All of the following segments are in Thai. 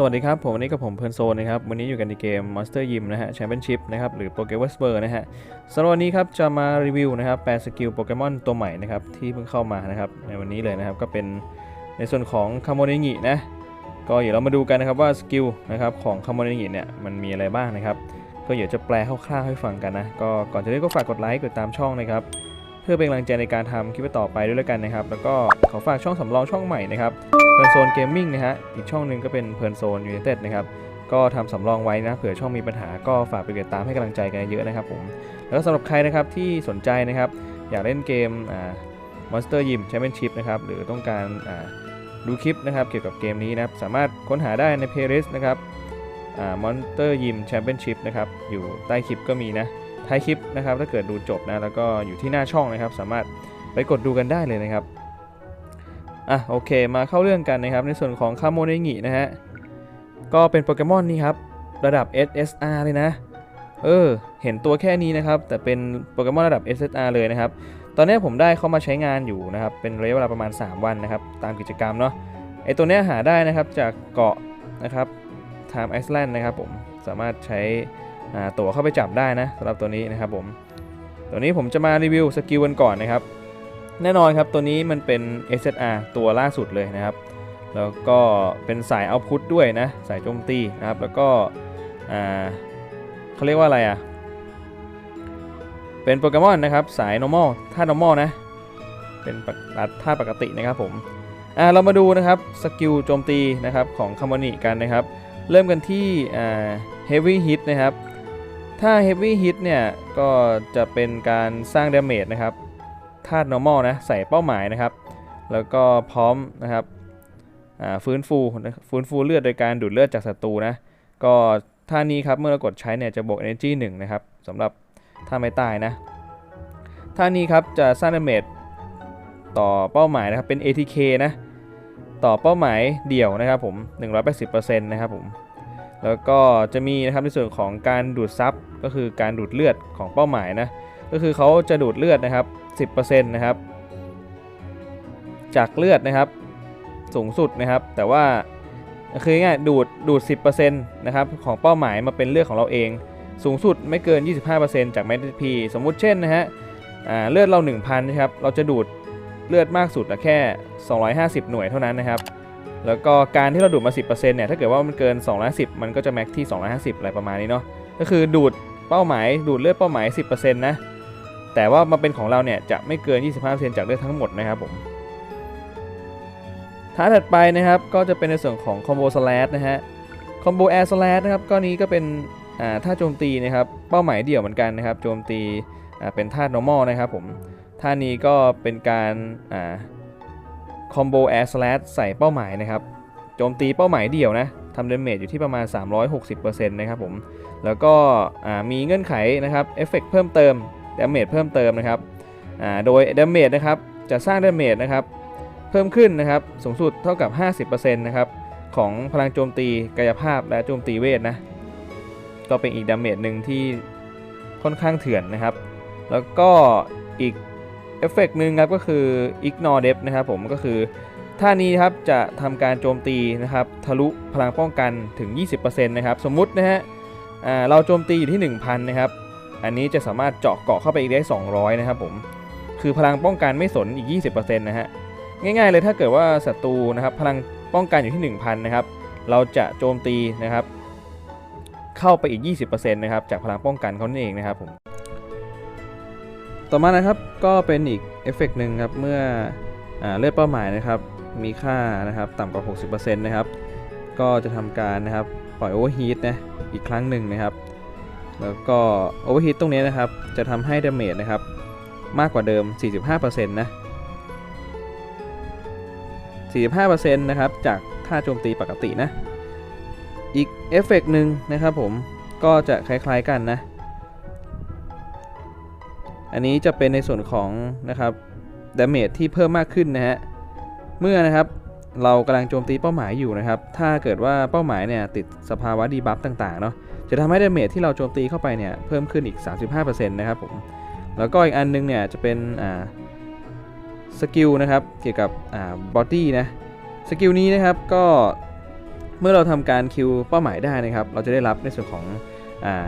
สวัสดีครับ ผมวันนี้กับผมเพลิร์นโซนนะครับ วันนี้อยู่กันในเกม Monster Gym นะฮะแชมเปี้ยนชิพนะครับ หรือโปเกมอนสเปอร์นะฮะสำหรับวันนี้ครับ จะมารีวิวนะครับแปลสกิลโปเกมอนตัวใหม่นะครับ ที่เพิ่งเข้ามานะครับ ในวันนี้เลยนะครับ ก็เป็นในส่วนของคาโมเนงินะ ก็เดี๋ยวเรามาดูกันนะครับว่าสกิลนะครับของคาโมเนงิเนี่ยมันมีอะไรบ้างนะครับ ก็เดี๋ยวจะแปลคร่าวๆให้ฟังกันนะ ก็ก่อนจะเริ่มก็ฝากกดไลค์กดตามช่องนะครับ พื่อเป็นกำลังใจในการทำคลิปต่อไปด้วยแล้วกันนะครับ แล้วก็ขอฝากช่องสำรองช่องใหม่นะครับเพลินโซนเกมมิ่งนะฮะอีกช่องหนึ่งก็เป็นเพลินโซนยู i นเต็ดนะครับก็ทำสำรองไว้นะเผื่อช่องมีปัญหาก็ฝากไปติดตามให้กำลังใจกันเยอะนะครับผมแล้วก็สำหรับใครนะครับที่สนใจนะครับอยากเล่นเกมอ่า Monster Gym Championship นะครับหรือต้องการอ่าดูคลิปนะครับเกี่ยวกับเกมนี้นะครับสามารถค้นหาได้ใน playlist นะครับอ่า Monster Gym Championship นะครับอยู่ใต้คลิปก็มีนะ ท้ายคลิปนะครับถ้าเกิดดูจบนะแล้วก็อยู่ที่หน้าช่องนะครับ สามารถไปกดดูกันได้เลยนะครับอะโอเคมาเข้าเรื่องกันนะครับ ในส่วนของคาโมเนงินะฮะก็เป็นโปเกมอนนี่ครับ ระดับ SSR เลยนะ เออ เห็นตัวแค่นี้นะครับ แต่เป็นโปเกมอนระดับ SSR เลยนะครับ ตอนนี้ผมได้เข้ามาใช้งานอยู่นะครับ เป็นระยะเวลาประมาณ 3 วันนะครับ ตามกิจกรรมเนาะไอตัวเนี้ยหาได้นะครับจากเกาะนะครับ Time Island นะครับผมสามารถใช้ ตั๋วเข้าไปจับได้นะสำหรับตัวนี้นะครับผมตัวนี้ผมจะมารีวิวสกิลกันก่อนนะครับ แน่นอนครับตัวนี้มันเป็น SSR ตัวล่าสุดเลยนะครับ แล้วก็เป็นสายเอาพุทด้วยนะสายโจมตีนะครับ แล้วก็เขาเรียกว่าอะไรอะเป็นโปเกมอนนะครับสาย normal ท่า normal นะเป็นท่าปกตินะครับผมอ่าเรามาดูนะครับสกิลโจมตีนะครับของคาร์มอนิกันนะครับ เริ่มกันที่อ่า heavy hit นะครับ ถ้า heavy hit เนี่ย ก็จะเป็นการสร้าง damage นะครับธาตุ normal นะ ใส่เป้าหมายนะครับ แล้วก็พร้อมนะครับฟื้นฟูฟื้นฟูเลือดโดยการดูดเลือดจากศัตรูนะ ก็ท่านี้ครับ เมื่อเรากดใช้เนี่ยจะบวก energy 1 นะครับสำหรับท่าไม่ตายนะ ท่านี้ครับจะสร้าง damage ต่อเป้าหมายนะครับ เป็น ATK นะ ต่อเป้าหมายเดี่ยวนะครับผม 180%นะครับผม แล้วก็จะมีนะครับในส่วนของการดูดซับ ก็คือการดูดเลือดของเป้าหมายนะก็คือเขาจะดูดเลือดนะครับ 10%นะครับ จากเลือดนะครับสูงสุดนะครับ แต่ว่าคือง่ายดูดดูด 10%นะครับของเป้าหมายมาเป็นเลือดของเราเอง สูงสุดไม่เกิน 25%จากแมทพีสมมุติเช่นนะฮะเลือดเรา 1,000นะครับเราจะดูดเลือดมากสุดแค่ 250 หน่วยเท่านั้นนะครับ แล้วก็การที่เราดูดมา 10%เนี่ยถ้าเกิดว่ามันเกิน 210 มันก็จะแม็กที่ 250 อะไรประมาณนี้เนาะก็คือดูด เป้าหมายดูดเลือดเป้าหมาย 10%นะแต่ว่ามาเป็นของเราเนี่ยจะไม่เกิน 25%จากเลือดทั้งหมดนะครับผมท้าถัดไปนะครับก็จะเป็นในส่วนของคอมโบสแลดนะฮะคอมโบแอร์สแลดนะครับก็นี้ก็เป็นอ่าท่าโจมตีนะครับเป้าหมายเดี่ยวเหมือนกันนะครับโจมตีอ่าเป็นท่า normal นะครับผมท่านี้ก็เป็นการอ่าคอมโบแอร์สแลดใส่เป้าหมายนะครับโจมตีเป้าหมายเดี่ยวนะ ทำเดเมจอยู่ที่ประมาณ 360%นะครับผมแล้วก็มีเงื่อนไขนะครับเอฟเฟกเพิ่มเติมเดเมจเพิ่มเติมนะครับโดยเดเมจนะครับจะสร้างเดเมจนะครับเพิ่มขึ้นนะครับสูงสุดเท่ากับ 50%นะครับของพลังโจมตีกายภาพและโจมตีเวทนะก็เป็นอีกดาเมจหนึ่งที่ค่อนข้างเถื่อนนะครับ แล้วก็อีกเอฟเฟกต์หนึ่งครับก็คือ ignore depth นะครับผมก็คือ ท่านี้ครับจะทำการโจมตีนะครับทะลุพลังป้องกันถึง 20%นะครับสมมุตินะฮะเราโจมตีอยู่ที่ 1,000 นะครับ อันนี้จะสามารถเจาะเกาะเข้าไปอีกได้ 200 นะครับผมคือพลังป้องกันไม่สนอีก 20%นะฮะง่ายๆเลยถ้าเกิดว่าศัตรูนะครับพลังป้องกันอยู่ที่ 1,000 นะครับ เราจะโจมตีนะครับ เข้าไปอีก 20%นะครับจากพลังป้องกันเขานั่นเองนะครับผมต่อมานะครับก็เป็นอีกเอฟเฟกต์หนึ่งครับเมื่อ เลือดเป้าหมายนะครับมีค่านะครับต่ำกว่า 60%นะครับก็จะทำการนะครับปล่อยโอเวอร์ฮีทนะอีกครั้งหนึ่งนะครับ แล้วก็โอเวอร์ฮีทตรงนี้นะครับจะทำให้ดาเมจนะครับมากกว่าเดิม 45%นะ45%นะครับจากท่าโจมตีปกตินะ อีกเอฟเฟกต์หนึ่งนะครับผมก็จะคล้ายๆกันนะ อันนี้จะเป็นในส่วนของนะครับ ดาเมจที่เพิ่มมากขึ้นนะฮะเมื่อนะครับเรากำลังโจมตีเป้าหมายอยู่นะครับ ถ้าเกิดว่าเป้าหมายเนี่ยติดสภาวะดีบัฟต่างๆเนาะจะทำให้ดาเมจที่เราโจมตีเข้าไปเนี่ยเพิ่มขึ้นอีก 35%นะครับผมแล้วก็อีกอันนึงเนี่ยจะเป็นอ่าสกิลนะครับเกี่ยวกับอ่าบอดี้นะสกิลนี้นะครับก็เมื่อเราทำการคิวเป้าหมายได้นะครับ เราจะได้รับในส่วนของอ่า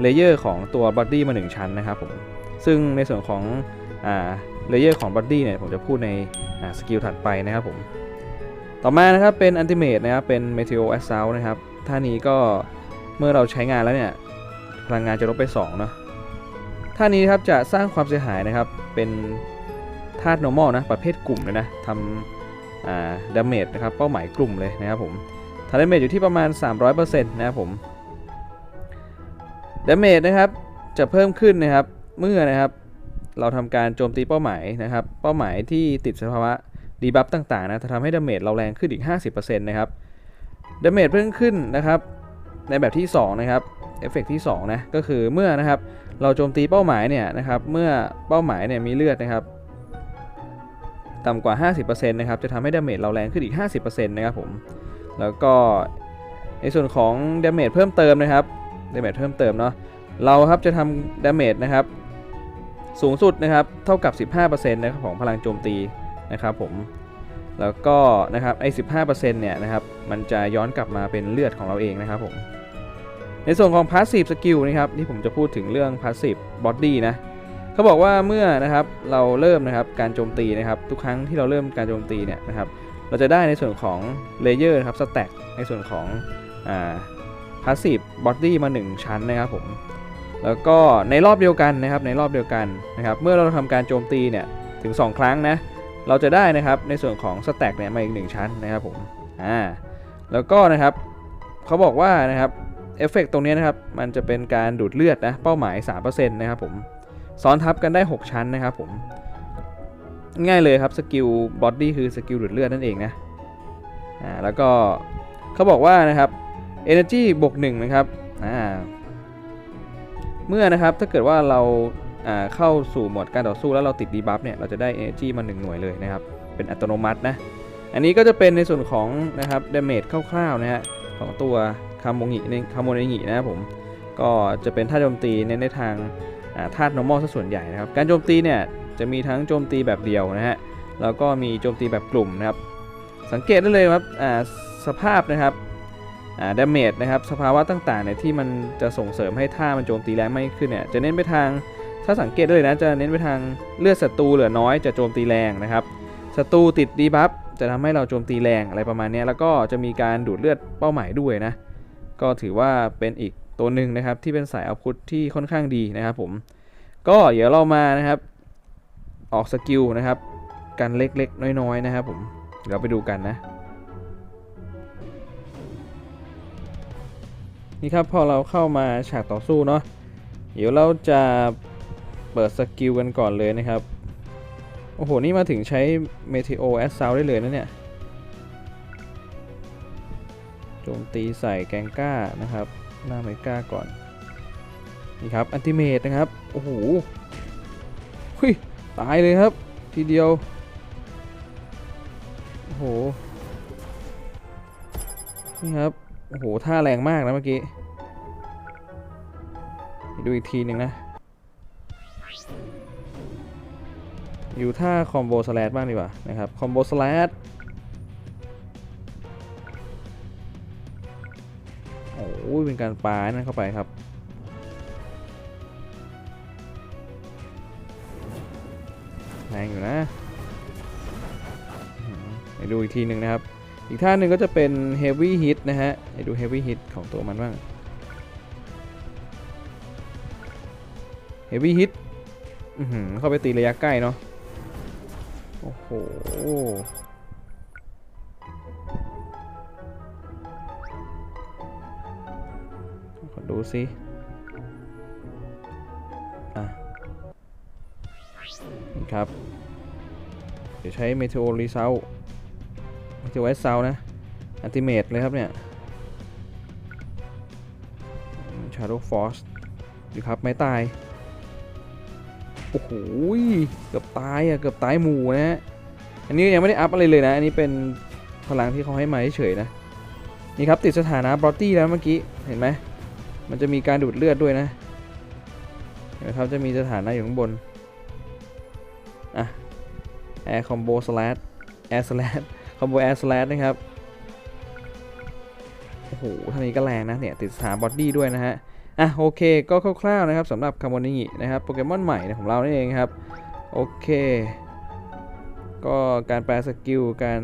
เลเยอร์ของตัวบอดี้มา 1 ชั้นนะครับผมซึ่งในส่วนของอ่า เลเยอร์ของบอดี้เนี่ยผมจะพูดในสกิลถัดไปนะครับผมต่อมานะครับเป็นอันติเม e นะครับเป็น Meteo Assault นะครับท่านี้ก็เมื่อเราใช้งานแล้วเนี่ยพลังงานจะลดไป2เนาะท่านี้ครับจะสร้างความเสียหายนะครับเป็นธาตุ normal นะประเภทกลุ่มเลยนะทำอ่าดาเมจนะครับเป้าหมายกลุ่มเลยนะครับผมทาดาเมจอยู่ที่ประมาณ 300%นะครับผมดาเมจนะครับจะเพิ่มขึ้นนะครับเมื่อนะครับ เราทำการโจมตีเป้าหมายนะครับ เป้าหมายที่ติดสภาวะดีบัฟต่างๆนะจะทำให้ดาเมจเราแรงขึ้นอีก 50%นะครับดาเมจเพิ่มขึ้นนะครับ ในแบบที่ 2 นะครับเอฟเฟกที่2นะก็คือเมื่อนะครับเราโจมตีเป้าหมายเนี่ยนะครับเมื่อเป้าหมายเนี่ยมีเลือดนะครับต่ำกว่า 50%นะครับจะทำให้ดาเมจเราแรงขึ้นอีก 50%นะครับผมแล้วก็ในส่วนของดาเมจเพิ่มเติมนะครับดาเมจเพิ่มเติมเนาะเราครับจะทำดาเมจนะครับ สูงสุดนะครับเท่ากับ 15%นะครับของพลังโจมตีนะครับผมแล้วก็นะครับไอ้15%เนี่ยนะครับมันจะย้อนกลับมาเป็นเลือดของเราเองนะครับผมในส่วนของ Passive Skill นะครับที่ผมจะพูดถึงเรื่อง Passive Body นะเขาบอกว่าเมื่อนะครับเราเริ่มนะครับการโจมตีนะครับทุกครั้งที่เราเริ่มการโจมตีเนี่ยนะครับเราจะได้ในส่วนของ Layer นะครับ Stack ในส่วนของอ่า Passive Body มา 1 ชั้นนะครับผม แล้วก็ในรอบเดียวกันนะครับในรอบเดียวกันนะครับ เมื่อเราทำการโจมตีเนี่ยถึง 2 ครั้งนะเราจะได้นะครับในส่วนของ Stack เนี่ยมาอีก 1 ชั้นนะครับผมอ่าแล้วก็นะครับเขาบอกว่านะครับเอฟเฟกตรงนี้นะครับมันจะเป็นการดูดเลือดนะเป้าหมาย3%นะครับผมซ้อนทับกันได้ 6 ชั้นนะครับผมง่ายเลยครับสกิลบอดี้คือสกิลดูดเลือดนั่นเองนะอ่าแล้วก็เขาบอกว่านะครับ Energy บวก1นะครับอ่า เมื่อนะครับถ้าเกิดว่าเราเข้าสู่โหมดการต่อสู้แล้วเราติดดีบัฟเนี่ยเราจะได้ Energy มา 1 หน่วยเลยนะครับ เป็นอัตโนมัตินะอันนี้ก็จะเป็นในส่วนของนะครับ Damage คร่าวๆนะฮะของตัวคาโมงิในคาโมนงินะครับผมก็จะเป็นท่าโจมตีเน้นในทางอ่าธาตุ normal ซะส่วนใหญ่นะครับการโจมตีเนี่ยจะมีทั้งโจมตีแบบเดียวนะฮะแล้วก็มีโจมตีแบบกลุ่มนะครับสังเกตได้เลยครับสภาพนะครับ ดาเมจนะครับสภาวะต่างๆเนี่ยที่มันจะส่งเสริมให้ท่ามันโจมตีแรงมากขึ้นเนี่ยจะเน้นไปทางถ้าสังเกตได้เลยนะจะเน้นไปทางเลือดศัตรูเหลือน้อยจะโจมตีแรงนะครับศัตรูติดดีบัฟจะทำให้เราโจมตีแรงอะไรประมาณนี้แล้วก็จะมีการดูดเลือดเป้าหมายด้วยนะก็ถือว่าเป็นอีกตัวหนึ่งนะครับที่เป็นสายเอาพุทที่ค่อนข้างดีนะครับผมก็เดี๋ยวเรามานะครับออกสกิลนะครับกันเล็กๆ น้อยๆนะครับผมเราไปดูกันนะ นี่ครับพอเราเข้ามาฉากต่อสู้เนาะเดี๋ยวเราจะเปิดสกิลกันก่อนเลยนะครับ โอ้โห นี่มาถึงใช้ Meteo a s s a u l t ได้เลยนะเนี่ยโจมตีใส่แกงก้านะครับ หน้าไมก้าก่อน นี่ครับอันติเมตนะครับ โอ้โหหุยตายเลยครับ ทีเดียว โอ้โห นี่ครับ โอ้โหท่าแรงมากนะเมื่อกี้ ดูอีกทีหนึ่งนะ อยู่ท่าคอมโบสแลดบ้างดีกว่านะครับ คอมโบสแลดโอ้ยเป็นการปานั่นเข้าไปครับแรงอยู่นะไปดูอีกทีหนึ่งนะครับ อีกท่าหนึ่งก็จะเป็น Heavy Hit นะฮะไปดู Heavy Hit ของตัวมันบ้าง Heavy Hit อื้อหือเข้าไปตีระยะใกล้เนาะ โอ้โห ขอดูสิอะนี่ครับ เดี๋ยวใช้ Meteo Result Meteo S Sound นะ Ultimate เลยครับเนี่ย Shadow Force ดูครับ ไม่ตาย โอ้โหเกือบตายอะเกือบตายหมู่นะฮะ อันนี้ยังไม่ได้อัพอะไรเลยนะ อันนี้เป็นพลังที่เขาให้มาเฉยๆนะ นี่ครับติดสถานะบอตตี้แล้วเมื่อกี้ เห็นไหม มันจะมีการดูดเลือดด้วยนะเห็นไหมครับจะมีสถานะอยู่ข้างบน อะ Air Combo Slash Air Slash Combo Air Slash นะครับ โอ้โหท่านี้ก็แรงนะเนี่ย ติดสาบอดดี้ด้วยนะฮะ อะโอเค ก็คร่าวๆนะครับสำหรับคาโมนินะครับ โปเกมอนใหม่ของเรานี่เองครับ โอเค ก็การแปลสกิล การ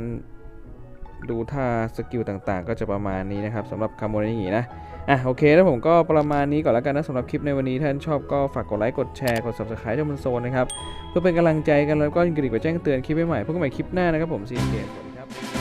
ดูท่าสกิลต่างๆ ก็จะประมาณนี้นะครับสำหรับคาโมนินะอะโอเคแล้วผมก็ประมาณนี้ก่อนแล้วกันนะสำหรับคลิปในวันนี้ท่านชอบก็ฝากกดไลค์กดแชร์กด subscribe ช่องมันโซนนะครับ เพื่อเป็นกำลังใจกันแล้วก็กระดิ่งไปแจ้งเตือนคลิปใหม่ๆพบกันใหม่คลิปหน้านะครับผมซีเกต out.